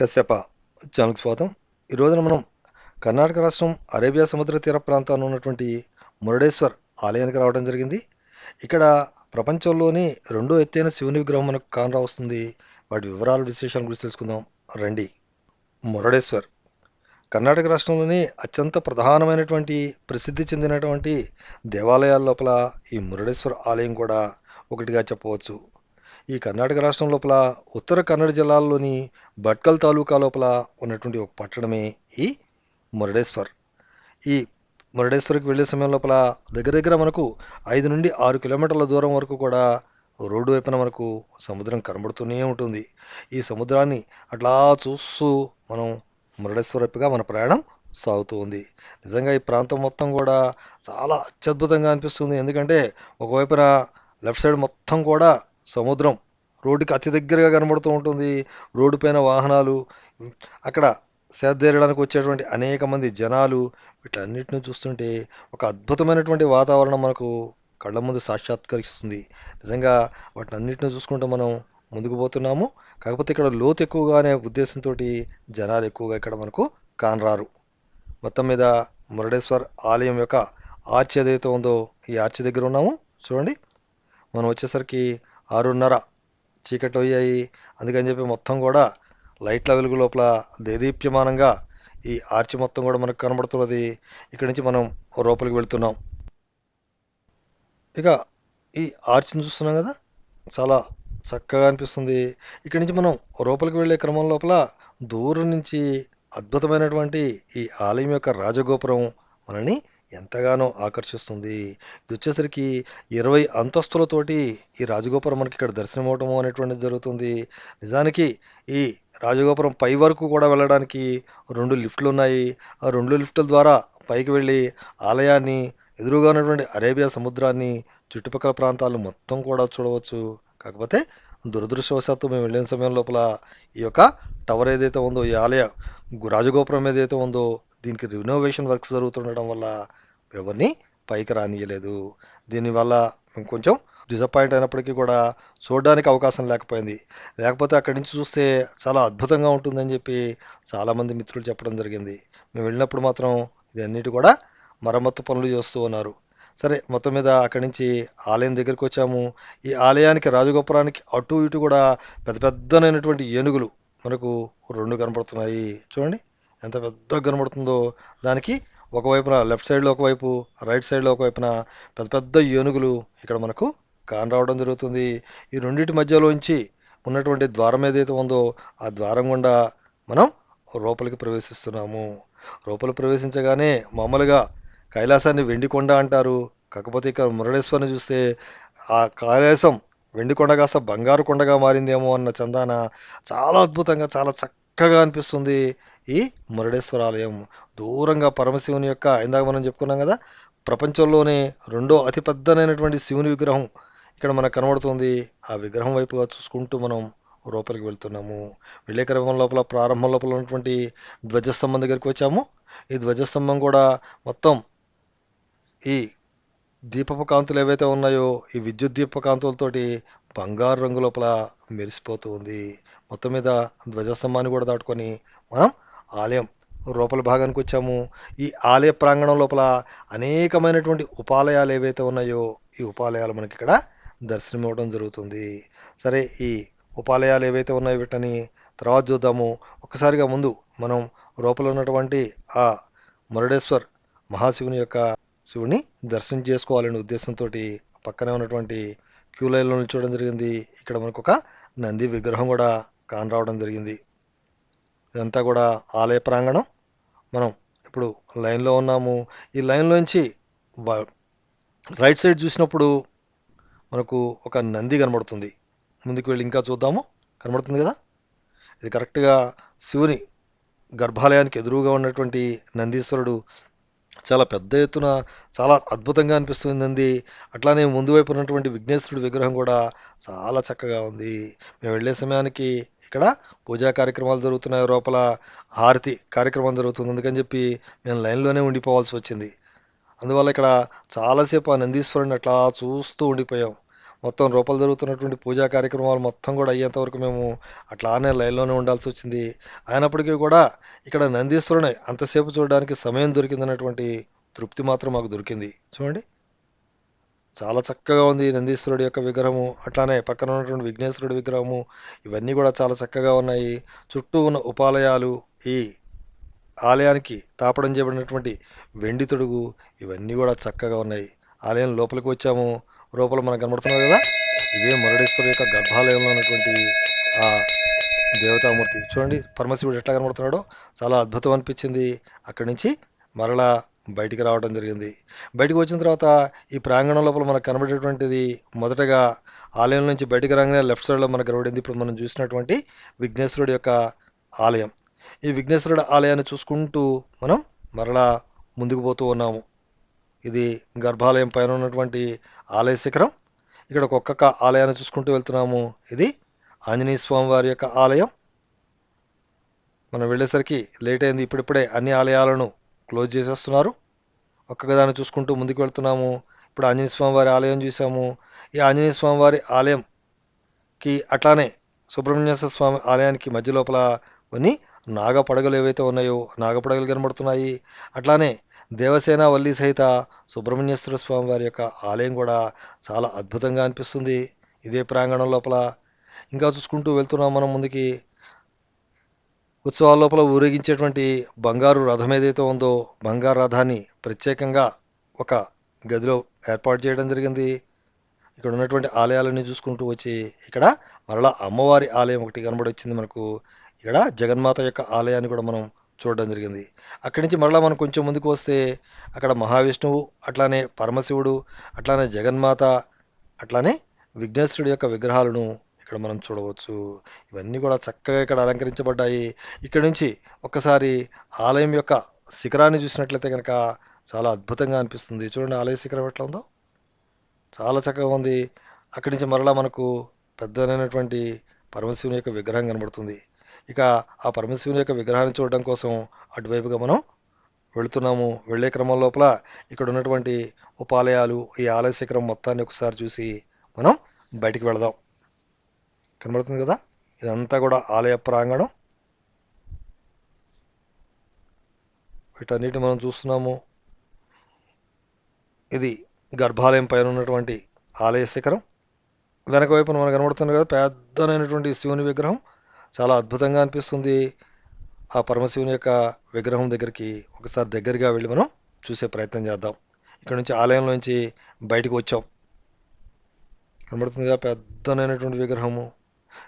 కశ్యప ఛానల్కి స్వాగతం. ఈ రోజున మనం కర్ణాటక రాష్ట్రం అరేబియా సముద్ర తీర ప్రాంతాన్ని ఉన్నటువంటి మురుడేశ్వర్ ఆలయానికి రావడం జరిగింది. ఇక్కడ ప్రపంచంలోని రెండో ఎత్తైన శివుని విగ్రహం మనకు కానరా వస్తుంది వాటి వివరాలు విశేషాల గురించి తెలుసుకుందాం. రండి. మురుడేశ్వర్. కర్ణాటక రాష్ట్రంలోని అత్యంత ప్రధానమైనటువంటి ప్రసిద్ధి చెందినటువంటి దేవాలయాల లోపల ఈ మురుడేశ్వర్ ఆలయం కూడా ఒకటిగా చెప్పవచ్చు. ఈ కర్ణాటక రాష్ట్రం లోపల ఉత్తర కన్నడ జిల్లాలోని భట్కల్ తాలూకా లోపల ఉన్నటువంటి ఒక పట్టణమే ఈ మురుడేశ్వర్. ఈ మురడేశ్వర్కి వెళ్ళే సమయం లోపల దగ్గర దగ్గర మనకు ఐదు నుండి ఆరు కిలోమీటర్ల దూరం వరకు కూడా రోడ్డు వైపున మనకు సముద్రం కనబడుతూనే ఉంటుంది. ఈ సముద్రాన్ని అట్లా చూస్తూ మనం మురుడేశ్వర్ వైపుగా మన ప్రయాణం సాగుతూ ఉంది నిజంగా ఈ ప్రాంతం మొత్తం కూడా చాలా అత్యద్భుతంగా అనిపిస్తుంది. ఎందుకంటే ఒకవైపున లెఫ్ట్ సైడ్ మొత్తం కూడా సముద్రం రోడ్డుకి అతి దగ్గరగా కనబడుతూ ఉంటుంది. రోడ్డు పైన వాహనాలు అక్కడ సేద్దేరడానికి వచ్చేటువంటి అనేక మంది జనాలు వీటన్నిటిని చూస్తుంటే ఒక అద్భుతమైనటువంటి వాతావరణం మనకు కళ్ళ ముందు సాక్షాత్కరిస్తుంది. నిజంగా వాటిని అన్నిటిని చూసుకుంటూ మనం ముందుకు పోతున్నాము. కాకపోతే ఇక్కడ లోతు ఎక్కువగా అనే ఉద్దేశంతో జనాలు ఎక్కువగా ఇక్కడ మనకు కానరారు. మొత్తం మీద మురుడేశ్వర్ ఆలయం యొక్క ఆర్చ్ ఏదైతే ఉందో ఈ ఆర్చ్ దగ్గర ఉన్నాము చూడండి. మనం వచ్చేసరికి ఆరున్నర చీకటి అయ్యాయి అందుకని చెప్పి మొత్తం కూడా లైట్ల వెలుగు లోపల దేదీప్యమానంగా ఈ ఆర్చి మొత్తం కూడా మనకు కనబడుతున్నది. ఇక్కడి నుంచి మనం లోపలికి వెళుతున్నాం. ఇక ఈ ఆర్చిని చూస్తున్నాం కదా? చాలా చక్కగా అనిపిస్తుంది. ఇక్కడి నుంచి మనం లోపలికి వెళ్ళే క్రమం లోపల దూరం నుంచి అద్భుతమైనటువంటి ఈ ఆలయం యొక్క రాజగోపురం మనల్ని ఎంతగానో ఆకర్షిస్తుంది. ఇది వచ్చేసరికి ఇరవై అంతస్తులతోటి ఈ రాజగోపురం మనకి ఇక్కడ దర్శనం అవటం అనేటువంటిది జరుగుతుంది. నిజానికి ఈ రాజగోపురం పై వరకు కూడా వెళ్ళడానికి రెండు లిఫ్ట్లు ఉన్నాయి ఆ రెండు లిఫ్టుల ద్వారా పైకి వెళ్ళి ఆలయాన్ని ఎదురుగా ఉన్నటువంటి అరేబియా సముద్రాన్ని చుట్టుపక్కల ప్రాంతాలు మొత్తం కూడా చూడవచ్చు. కాకపోతే దురదృష్టవశాత్తు మేము వెళ్ళిన సమయం లోపల ఈ యొక్క టవర్ ఏదైతే ఉందో ఈ ఆలయ రాజగోపురం ఏదైతే ఉందో దీనికి రినోవేషన్ వర్క్స్ జరుగుతుండడం వల్ల ఎవరిని పైకి రానియలేదు. దీనివల్ల మేము కొంచెం డిసప్పాయింట్ అయినప్పటికీ కూడా చూడడానికి అవకాశం లేకపోయింది. లేకపోతే అక్కడి నుంచి చూస్తే చాలా అద్భుతంగా ఉంటుందని చెప్పి చాలామంది మిత్రులు చెప్పడం జరిగింది. మేము వెళ్ళినప్పుడు మాత్రం ఇదన్నిటి కూడా మరమ్మత్తు పనులు చేస్తూ ఉన్నారు. సరే మొత్తం మీద అక్కడి నుంచి ఆలయం దగ్గరికి వచ్చాము. ఈ ఆలయానికి రాజగోపురానికి అటు ఇటు కూడా పెద్ద పెద్దనైనటువంటి ఏనుగులు మనకు రెండు కనబడుతున్నాయి చూడండి. ఎంత పెద్దగా కనబడుతుందో దానికి ఒకవైపున లెఫ్ట్ సైడ్లో ఒకవైపు రైట్ సైడ్లో ఒకవైపున పెద్ద పెద్ద ఏనుగులు ఇక్కడ మనకు కాన్ రావడం జరుగుతుంది. ఈ రెండింటి మధ్యలోంచి ఉన్నటువంటి ద్వారం ఏదైతే ఉందో ఆ ద్వారం గుండా మనం లోపలికి ప్రవేశిస్తున్నాము. లోపల ప్రవేశించగానే మామూలుగా కైలాసాన్ని వెండికొండ అంటారు. కాకపోతే ఇక్కడ మురళేశ్వరిని చూస్తే ఆ కైలాసం వెండికొండ కాస్త బంగారు కొండగా మారిందేమో అన్న చందాన చాలా అద్భుతంగా చాలా చక్కగా అనిపిస్తుంది. ఈ మురుడేశ్వర ఆలయం దూరంగా పరమశివుని యొక్క ఇందాక మనం చెప్పుకున్నాం కదా ప్రపంచంలోనే రెండో అతిపెద్దనైనటువంటి శివుని విగ్రహం ఇక్కడ మనకు కనబడుతుంది. ఆ విగ్రహం వైపుగా చూసుకుంటూ మనం లోపలికి వెళ్తున్నాము. వెళ్ళే క్రమం లోపల ప్రారంభం లోపల ఉన్నటువంటి ధ్వజస్తంభం దగ్గరికి వచ్చాము. ఈ ధ్వజస్తంభం కూడా మొత్తం ఈ దీపపు కాంతులు ఏవైతే ఉన్నాయో ఈ విద్యుత్ దీప కాంతులతోటి బంగారు రంగు లోపల మెరిసిపోతూ ఉంది. మొత్తం మీద ధ్వజస్తంభాన్ని కూడా దాటుకొని మనం ఆలయం లోపల భాగానికి వచ్చాము. ఈ ఆలయ ప్రాంగణం లోపల అనేకమైనటువంటి ఉపాలయాలు ఏవైతే ఉన్నాయో ఈ ఉపాలయాలు మనకి ఇక్కడ దర్శనం ఇవ్వడం జరుగుతుంది. సరే ఈ ఉపాలయాలు ఏవైతే ఉన్నాయో వీటని తర్వాత చూద్దాము. ఒక్కసారిగా ముందు మనం లోపల ఉన్నటువంటి ఆ మురుడేశ్వర్ మహాశివుని యొక్క శివుని దర్శనం చేసుకోవాలనే ఉద్దేశంతో పక్కనే ఉన్నటువంటి క్యూ లైన్లో నిల్చోవడం జరిగింది. ఇక్కడ మనకు ఒక నంది విగ్రహం కూడా కానరావడం జరిగింది. ఇదంతా కూడా ఆలయ ప్రాంగణం. మనం ఇప్పుడు లైన్లో ఉన్నాము. ఈ లైన్లోంచి రైట్ సైడ్ చూసినప్పుడు మనకు ఒక నంది కనబడుతుంది. ముందుకు వెళ్ళి ఇంకా చూద్దాము. కనబడుతుంది కదా? ఇది కరెక్ట్గా శివుని గర్భాలయానికి ఎదురుగా ఉన్నటువంటి నందీశ్వరుడు చాలా పెద్ద ఎత్తున చాలా అద్భుతంగా అనిపిస్తుంది అట్లానే ముందు వైపు ఉన్నటువంటి విఘ్నేశ్వరుడి విగ్రహం కూడా చాలా చక్కగా ఉంది. మేము వెళ్ళే సమయానికి ఇక్కడ పూజా కార్యక్రమాలు జరుగుతున్నాయి. లోపల హారతి కార్యక్రమం జరుగుతుంది. అందుకని చెప్పి మేము లైన్లోనే ఉండిపోవాల్సి వచ్చింది. అందువల్ల ఇక్కడ చాలాసేపు ఆ నందీశ్వరుని అట్లా చూస్తూ ఉండిపోయాం. మొత్తం రూపాలు జరుగుతున్నటువంటి పూజా కార్యక్రమాలు మొత్తం కూడా అయ్యేంత వరకు మేము అట్లానే లైన్లోనే ఉండాల్సి వచ్చింది. అయినప్పటికీ కూడా ఇక్కడ నందీశ్వరుని అంతసేపు చూడడానికి సమయం దొరికిందన్నటువంటి తృప్తి మాత్రం మాకు దొరికింది. చూడండి. చాలా చక్కగా ఉంది నందీశ్వరుడి యొక్క విగ్రహము. అట్లానే పక్కన ఉన్నటువంటి విఘ్నేశ్వరుడి విగ్రహము. ఇవన్నీ కూడా చాలా చక్కగా ఉన్నాయి. చుట్టూ ఉన్న ఉపాలయాలు ఈ ఆలయానికి తాపడం చేయబడినటువంటి వెండి తొడుగు ఇవన్నీ కూడా చక్కగా ఉన్నాయి. ఆలయం లోపలికి వచ్చాము. రూపంలో మనకు కనబడుతున్నారు కదా? ఇదే మురడేశ్వరు యొక్క గర్భాలయంలో ఉన్నటువంటి ఆ దేవతామూర్తి. చూడండి పరమశివుడు ఎట్లా కనబడుతున్నాడో. చాలా అద్భుతం అనిపించింది అక్కడి నుంచి. మరలా బయటికి రావడం జరిగింది. బయటికి వచ్చిన తర్వాత ఈ ప్రాంగణం లోపల మనకు కనబడేటువంటిది మొదటగా ఆలయం నుంచి బయటికి రాగానే లెఫ్ట్ సైడ్లో మనకు కనబడింది. ఇప్పుడు మనం చూసినటువంటి విఘ్నేశ్వరుడి యొక్క ఆలయం. ఈ విఘ్నేశ్వరుడు ఆలయాన్ని చూసుకుంటూ మనం మరలా ముందుకు పోతూ ఉన్నాము. ఇది గర్భాలయం పైన ఉన్నటువంటి ఆలయ శిఖరం. ఇక్కడ ఒక్కొక్క ఆలయాన్ని చూసుకుంటూ వెళ్తున్నాము. ఇది ఆంజనేయ స్వామి వారి యొక్క ఆలయం. మనం వెళ్ళేసరికి లేట్ అయింది. ఇప్పుడిప్పుడే అన్ని ఆలయాలను క్లోజ్ చేసేస్తున్నారు. ఒక్కొక్కదాన్ని చూసుకుంటూ ముందుకు వెళ్తున్నాము. ఇప్పుడు ఆంజనేయ స్వామి వారి ఆలయం చూసాము. ఈ ఆంజనేయ స్వామి వారి ఆలయంకి అట్లానే సుబ్రహ్మణ్యేశ్వర స్వామి ఆలయానికి మధ్య లోపల కొన్ని నాగపడగలు ఏవైతే ఉన్నాయో నాగపడగలు కనబడుతున్నాయి. అట్లానే దేవసేన వల్లి సహిత సుబ్రహ్మణ్యేశ్వర స్వామి వారి యొక్క ఆలయం కూడా చాలా అద్భుతంగా అనిపిస్తుంది. ఇదే ప్రాంగణం లోపల. ఇంకా చూసుకుంటూ వెళ్తున్నాం మనం ముందుకి. ఉత్సవాల లోపల ఊరేగించేటువంటి బంగారు రథం ఏదైతే ఉందో బంగారు రథాన్ని ప్రత్యేకంగా ఒక గదిలో ఏర్పాటు చేయడం జరిగింది. ఇక్కడ ఉన్నటువంటి ఆలయాలన్నీ చూసుకుంటూ వచ్చి ఇక్కడ మరలా అమ్మవారి ఆలయం ఒకటి కనబడొచ్చింది మనకు. ఇక్కడ జగన్మాత యొక్క ఆలయాన్ని కూడా మనం చూడడం జరిగింది. అక్కడి నుంచి మరలా మనం కొంచెం ముందుకు వస్తే అక్కడ మహావిష్ణువు అట్లానే పరమశివుడు అట్లానే జగన్మాత అట్లానే విఘ్నేశ్వరుడు యొక్క విగ్రహాలను ఇక్కడ మనం చూడవచ్చు. ఇవన్నీ కూడా చక్కగా ఇక్కడ అలంకరించబడ్డాయి. ఇక్కడ నుంచి ఒక్కసారి ఆలయం యొక్క శిఖరాన్ని చూసినట్లయితే కనుక చాలా అద్భుతంగా అనిపిస్తుంది. చూడండి ఆలయ శిఖరం ఎట్లా ఉందో. చాలా చక్కగా ఉంది. అక్కడి నుంచి మరలా మనకు పెద్దనైనటువంటి పరమశివుని యొక్క విగ్రహం కనబడుతుంది. ఇక ఆ పరమశివుని యొక్క విగ్రహాన్ని చూడడం కోసం అటువైపుగా మనం వెళుతున్నాము. వెళ్ళే క్రమం లోపల ఇక్కడ ఉన్నటువంటి ఉపాలయాలు ఈ ఆలయ శిఖరం మొత్తాన్ని ఒకసారి చూసి మనం బయటికి వెళదాం. కనబడుతుంది కదా? ఇదంతా కూడా ఆలయ ప్రాంగణం. వీటన్నిటిని మనం చూస్తున్నాము. ఇది గర్భాలయం పైన ఉన్నటువంటి ఆలయ శిఖరం. వెనక వైపున మనకు కనబడుతుంది కదా పెద్దనైనటువంటి శివుని విగ్రహం. చాలా అద్భుతంగా అనిపిస్తుంది. ఆ పరమశివుని యొక్క విగ్రహం దగ్గరికి ఒకసారి దగ్గరగా వెళ్ళి మనం చూసే ప్రయత్నం చేద్దాం. ఇక్కడ నుంచి ఆలయంలోంచి బయటకు వచ్చాం. కనబడుతుందిగా పెద్దనైనటువంటి విగ్రహము.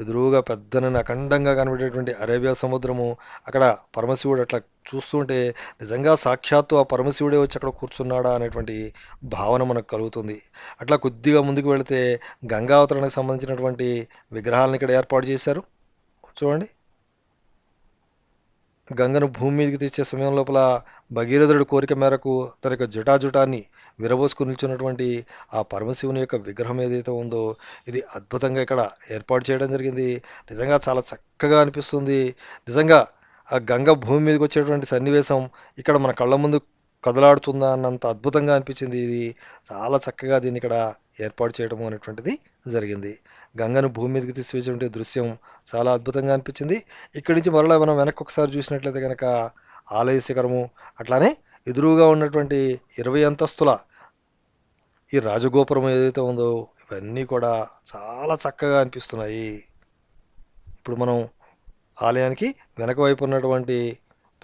ఎదురుగా పెద్దనైన అఖండంగా కనబడేటువంటి అరేబియా సముద్రము. అక్కడ పరమశివుడు అట్లా చూస్తుంటే నిజంగా సాక్షాత్తు ఆ పరమశివుడే వచ్చి అక్కడ కూర్చున్నాడా అనేటువంటి భావన మనకు కలుగుతుంది. అట్లా కొద్దిగా ముందుకు వెళితే గంగావతరణకు సంబంధించినటువంటి విగ్రహాలను ఇక్కడ ఏర్పాటు చేశారు. చూడండి. గంగను భూమి మీదకి తెచ్చే సమయం లోపల భగీరథుడి కోరిక మేరకు తన యొక్క జటాజుటాన్ని విరబోసుకుని నిల్చున్నటువంటి ఆ పరమశివుని యొక్క విగ్రహం ఏదైతే ఉందో ఇది అద్భుతంగా ఇక్కడ ఏర్పాటు చేయడం జరిగింది. నిజంగా చాలా చక్కగా అనిపిస్తుంది. నిజంగా ఆ గంగ భూమి మీదకి వచ్చేటువంటి సన్నివేశం ఇక్కడ మన కళ్ళ ముందు కదలాడుతుందా అన్నంత అద్భుతంగా అనిపించింది. ఇది చాలా చక్కగా దీన్ని ఇక్కడ ఏర్పాటు చేయడం అనేటువంటిది జరిగింది. గంగను భూమి మీదకి తీసుకువచ్చే దృశ్యం చాలా అద్భుతంగా అనిపించింది. ఇక్కడి నుంచి మరలా మనం వెనక్కి ఒకసారి చూసినట్లయితే కనుక ఆలయ శిఖరము అట్లానే ఎదురుగా ఉన్నటువంటి ఇరవై అంతస్తుల ఈ రాజగోపురం ఏదైతే ఉందో ఇవన్నీ కూడా చాలా చక్కగా అనిపిస్తున్నాయి. ఇప్పుడు మనం ఆలయానికి వెనక వైపు ఉన్నటువంటి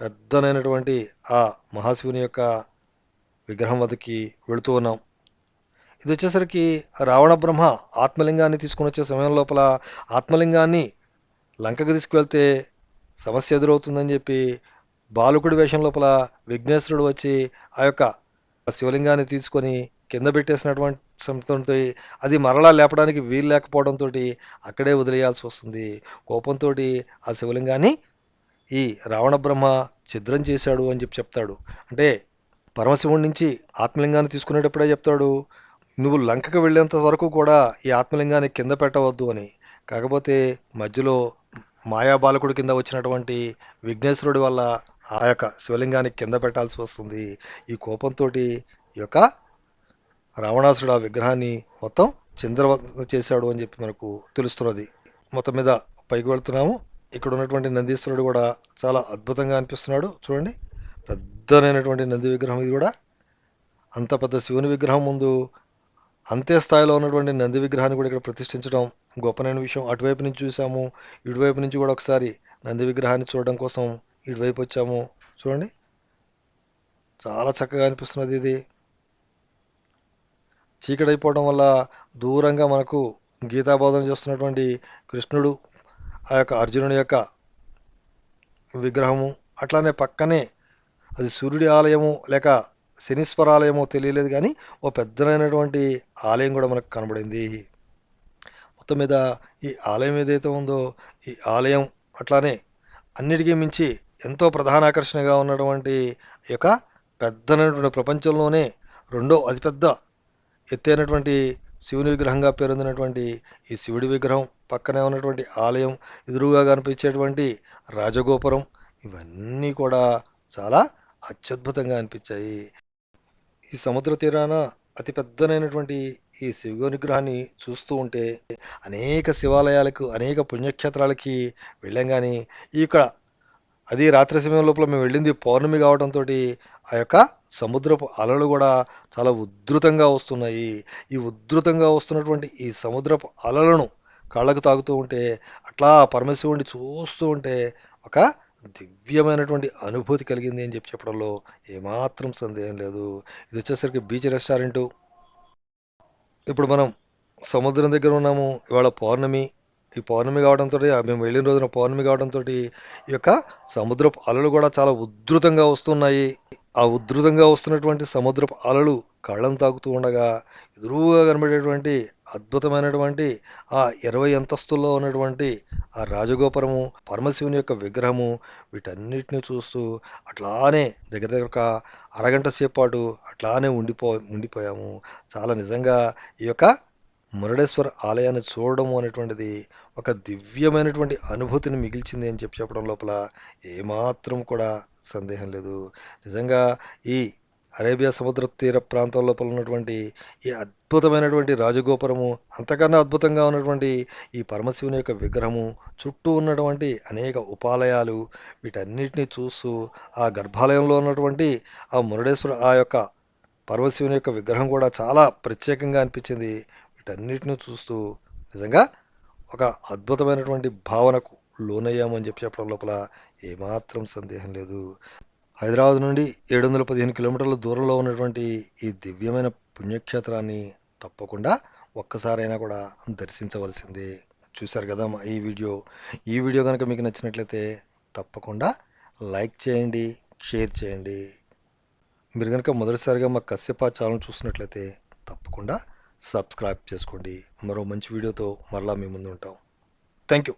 పెద్దనైనటువంటి ఆ మహాశివుని యొక్క విగ్రహం వద్దకి వెళుతూ ఉన్నాం. ఇది వచ్చేసరికి రావణ బ్రహ్మ ఆత్మలింగాన్ని తీసుకుని వచ్చే సమయం లోపల ఆత్మలింగాన్ని లంకకు తీసుకువెళ్తే సమస్య ఎదురవుతుందని చెప్పి బాలుకుడి వేషం లోపల విఘ్నేశ్వరుడు వచ్చి ఆ యొక్క శివలింగాన్ని తీసుకొని కింద పెట్టేసినటువంటి సమయంతో అది మరలా లేపడానికి వీలు లేకపోవడంతో అక్కడే వదిలేయాల్సి వస్తుంది. కోపంతో ఆ శివలింగాన్ని ఈ రావణ బ్రహ్మ ఛిద్రం చేశాడు అని చెప్పి చెప్తాడు. అంటే పరమశివుడి నుంచి ఆత్మలింగాన్ని తీసుకునేటప్పుడే చెప్తాడు నువ్వు లంకకు వెళ్ళేంత వరకు కూడా ఈ ఆత్మలింగాన్ని కింద పెట్టవద్దు అని. కాకపోతే మధ్యలో మాయాబాలకుడి కింద వచ్చినటువంటి విఘ్నేశ్వరుడి వల్ల ఆ యొక్క శివలింగాన్ని కింద పెట్టాల్సి వస్తుంది. ఈ కోపంతో ఈ యొక్క రావణాసుడు ఆ విగ్రహాన్ని మొత్తం చిందరవందన చేశాడు అని చెప్పి మనకు తెలుస్తున్నది. మొత్తం మీద పైకి వెళ్తున్నాము. ఇక్కడ ఉన్నటువంటి నందీశ్వరుడు కూడా చాలా అద్భుతంగా అనిపిస్తున్నాడు. చూడండి పెద్దనైనటువంటి నంది విగ్రహం ఇది కూడా. అంత పెద్ద శివుని విగ్రహం ముందు అంతే స్థాయిలో ఉన్నటువంటి నంది విగ్రహాన్ని కూడా ఇక్కడ ప్రతిష్ఠించడం గొప్పనైన విషయం. అటువైపు నుంచి చూసాము ఇటువైపు నుంచి కూడా ఒకసారి నంది విగ్రహాన్ని చూడడం కోసం ఇటువైపు వచ్చాము. చూడండి చాలా చక్కగా అనిపిస్తున్నది ఇది. చీకటైపోవడం వల్ల దూరంగా మనకు గీతాబోధన చేస్తున్నటువంటి కృష్ణుడు ఆ యొక్క అర్జునుడి యొక్క విగ్రహము అట్లానే పక్కనే అది సూర్యుడి ఆలయము లేక శనీశ్వర ఆలయమో తెలియలేదు కానీ ఓ పెద్దనైనటువంటి ఆలయం కూడా మనకు కనబడింది. మొత్తం మీద ఈ ఆలయం ఏదైతే ఉందో ఈ ఆలయం అట్లానే అన్నిటికీ మించి ఎంతో ప్రధాన ఆకర్షణగా ఉన్నటువంటి ఈ యొక్క పెద్దనటువంటి ప్రపంచంలోనే రెండో అతిపెద్ద ఎత్తైనటువంటి శివుని విగ్రహంగా పేరొందినటువంటి ఈ శివుడి విగ్రహం పక్కనే ఉన్నటువంటి ఆలయం ఎదురుగా కనిపించేటువంటి రాజగోపురం ఇవన్నీ కూడా చాలా అత్యద్భుతంగా అనిపించాయి. ఈ సముద్ర తీరాన అతి పెద్దనైనటువంటి ఈ శివ విగ్రహాన్ని చూస్తూ ఉంటే అనేక శివాలయాలకు అనేక పుణ్యక్షేత్రాలకి వెళ్ళాం కానీ ఇక్కడ అది రాత్రి సమయం లోపల మేము వెళ్ళింది పౌర్ణమి కావడంతో ఆ యొక్క సముద్రపు అలలు కూడా చాలా ఉధృతంగా వస్తున్నాయి. ఈ ఉధృతంగా వస్తున్నటువంటి ఈ సముద్రపు అలలను కళ్ళకు తాగుతూ ఉంటే అట్లా పరమశివుడిని చూస్తూ ఉంటే ఒక దివ్యమైనటువంటి అనుభూతి కలిగింది అని చెప్పి చెప్పడంలో ఏమాత్రం సందేహం లేదు. ఇది వచ్చేసరికి బీచ్ రెస్టారెంటు. ఇప్పుడు మనం సముద్రం దగ్గర ఉన్నాము. ఇవాళ పౌర్ణమి. ఈ పౌర్ణమి కావడంతో మేము వెళ్ళిన రోజున పౌర్ణమి కావడంతో ఈ యొక్క సముద్రపు అలలు కూడా చాలా ఉధృతంగా వస్తున్నాయి. ఆ ఉధృతంగా వస్తున్నటువంటి సముద్రపు అలలు కళ్ళను తాకుతూ ఉండగా ఎదురుగా కనబడేటువంటి అద్భుతమైనటువంటి ఆ ఇరవై అంతస్తుల్లో ఉన్నటువంటి ఆ రాజగోపురము పరమశివుని యొక్క విగ్రహము వీటన్నిటిని చూస్తూ అట్లానే దగ్గర దగ్గర ఒక అరగంట సేపు పాటు అట్లానే ఉండిపో ఉండిపోయాము. చాలా నిజంగా ఈ యొక్క మురుడేశ్వర ఆలయాన్ని చూడడం అనేటువంటిది ఒక దివ్యమైనటువంటి అనుభూతిని మిగిల్చింది అని చెప్పి చెప్పడం లోపల ఏమాత్రం కూడా సందేహం లేదు. నిజంగా ఈ అరేబియా సముద్ర తీర ప్రాంతం లోపల ఉన్నటువంటి ఈ అద్భుతమైనటువంటి రాజగోపురము అంతకన్నా అద్భుతంగా ఉన్నటువంటి ఈ పరమశివుని యొక్క విగ్రహము చుట్టూ ఉన్నటువంటి అనేక ఉపాలయాలు వీటన్నిటిని చూస్తూ ఆ గర్భాలయంలో ఉన్నటువంటి ఆ మురుడేశ్వర ఆ యొక్క పరమశివుని యొక్క విగ్రహం కూడా చాలా ప్రత్యేకంగా అనిపించింది. వీటన్నిటిని చూస్తూ నిజంగా ఒక అద్భుతమైనటువంటి భావనకు లోనయ్యామని చెప్పి చెప్పడం లోపల ఏమాత్రం సందేహం లేదు. హైదరాబాద్ నుండి ఏడు వందల పదిహేను కిలోమీటర్ల దూరంలో ఉన్నటువంటి ఈ దివ్యమైన పుణ్యక్షేత్రాన్ని తప్పకుండా ఒక్కసారైనా కూడా దర్శించవలసిందే. చూశారు కదా మా ఈ వీడియో. ఈ వీడియో కనుక మీకు నచ్చినట్లయితే తప్పకుండా లైక్ చేయండి షేర్ చేయండి. మీరు కనుక మొదటిసారిగా మా కశ్యప ఛానల్ చూసినట్లయితే తప్పకుండా సబ్స్క్రైబ్ చేసుకోండి. మరో మంచి వీడియోతో మరలా మీ ముందు ఉంటాం. Thank you